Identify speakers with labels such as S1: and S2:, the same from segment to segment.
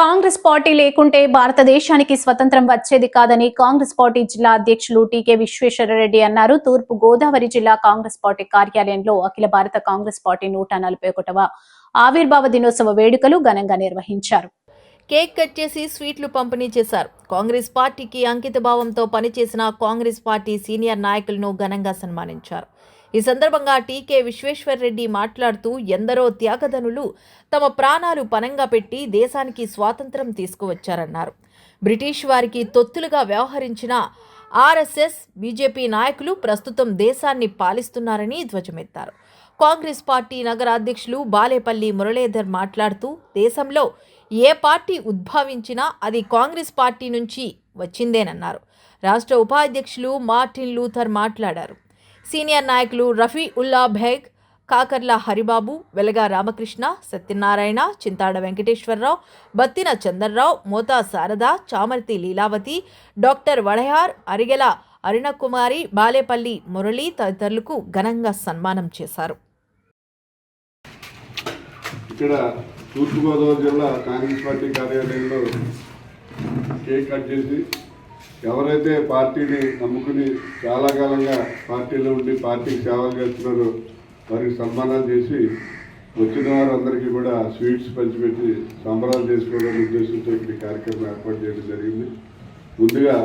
S1: Congress party లేకుంటే భారతదేశానికి స్వతంత్రం వచ్చేది కాదని కాంగ్రెస్ పార్టీ జిల్లా అధ్యక్షులు టీకే విశ్వేశ్వరరెడ్డి అన్నారు. తూర్పు గోదావరి జిల్లా కాంగ్రెస్ పార్టీ కార్యాలయంలో అఖిల భారత కాంగ్రెస్ పార్టీ నూట నలభై ఒకటవ ఆవిర్భావ దినోత్సవ వేడుకలు ఘనంగా నిర్వహించారు.
S2: కేక్ కట్ చేసి స్వీట్లు పంపిణీ చేశారు. కాంగ్రెస్ పార్టీకి అంకిత భావంతో పనిచేసిన కాంగ్రెస్ పార్టీ సీనియర్ నాయకులను ఘనంగా సన్మానించారు. ఈ సందర్భంగా టీకే విశ్వేశ్వర్ రెడ్డి మాట్లాడుతూ ఎందరో త్యాగధనులు తమ ప్రాణాలు పనంగా పెట్టి దేశానికి స్వాతంత్రం తీసుకువచ్చారన్నారు. బ్రిటిష్ వారికి తొత్తులుగా వ్యవహరించిన ఆర్ఎస్ఎస్ బీజేపీ నాయకులు ప్రస్తుతం దేశాన్ని పాలిస్తున్నారని ధ్వజమెత్తారు. కాంగ్రెస్ పార్టీ నగర అధ్యక్షులు బాలేపల్లి మురళీధర్ మాట్లాడుతూ దేశంలో ఏ పార్టీ ఉద్భవించినా అది కాంగ్రెస్ పార్టీ నుంచి వచ్చిందేనన్నారు. రాష్ట్ర ఉపాధ్యక్షులు మార్టిన్ లూథర్ మాట్లాడారు. సీనియర్ నాయకులు రఫీ ఉల్లా బేగ్ కాకర్ల హరిబాబు వెలగా రామకృష్ణ సత్యనారాయణ చింతాడ వెంకటేశ్వరరావు బత్తిన చందర్రావు మోతా శారద చామర్తి లీలావతి డాక్టర్ వడయార్ అరిగెల అరుణకుమారి బాలేపల్లి మురళి తదితరులకు ఘనంగా సన్మానం చేశారు.
S3: ఇక్కడ తూర్పుగోదావరి జిల్లా కాంగ్రెస్ పార్టీ కార్యాలయంలో కేక్ కట్ చేసి ఎవరైతే పార్టీని నమ్ముకుని చాలా కాలంగా పార్టీలో ఉండి పార్టీకి సేవలు చేస్తున్నారో వారికి సన్మానాలు చేసి వచ్చిన వారందరికీ కూడా స్వీట్స్ పంచిపెట్టి సంబరాలు చేసుకోవడానికి ఉద్దేశంతో ఇక్కడ కార్యక్రమం ఏర్పాటు చేయడం జరిగింది. ముందుగా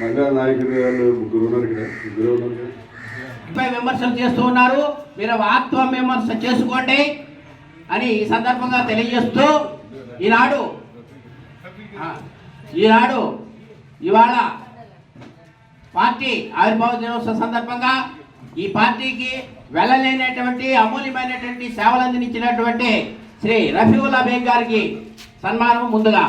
S3: మహిళా నాయకులు వాళ్ళు ముగ్గురు ఉన్నారు ఇక్కడ. ముగ్గురు ఉన్నారు.
S4: విమర్శలు చేస్తూ ఉన్నారు. మీరు వాస్తవం విమర్శ చేసుకోండి. అని ఈ సందర్భంగా తెలియజేస్తూ ఈనాడు ఈనాడు ఇవాళ పార్టీ ఆవిర్భావ దినోత్సవ సందర్భంగా ఈ పార్టీకి వెళ్ళలేనటువంటి అమూల్యమైనటువంటి సేవలు అందించినటువంటి శ్రీ రఫీవుల్లా బేగ్ గారికి సన్మానం ముందుగా.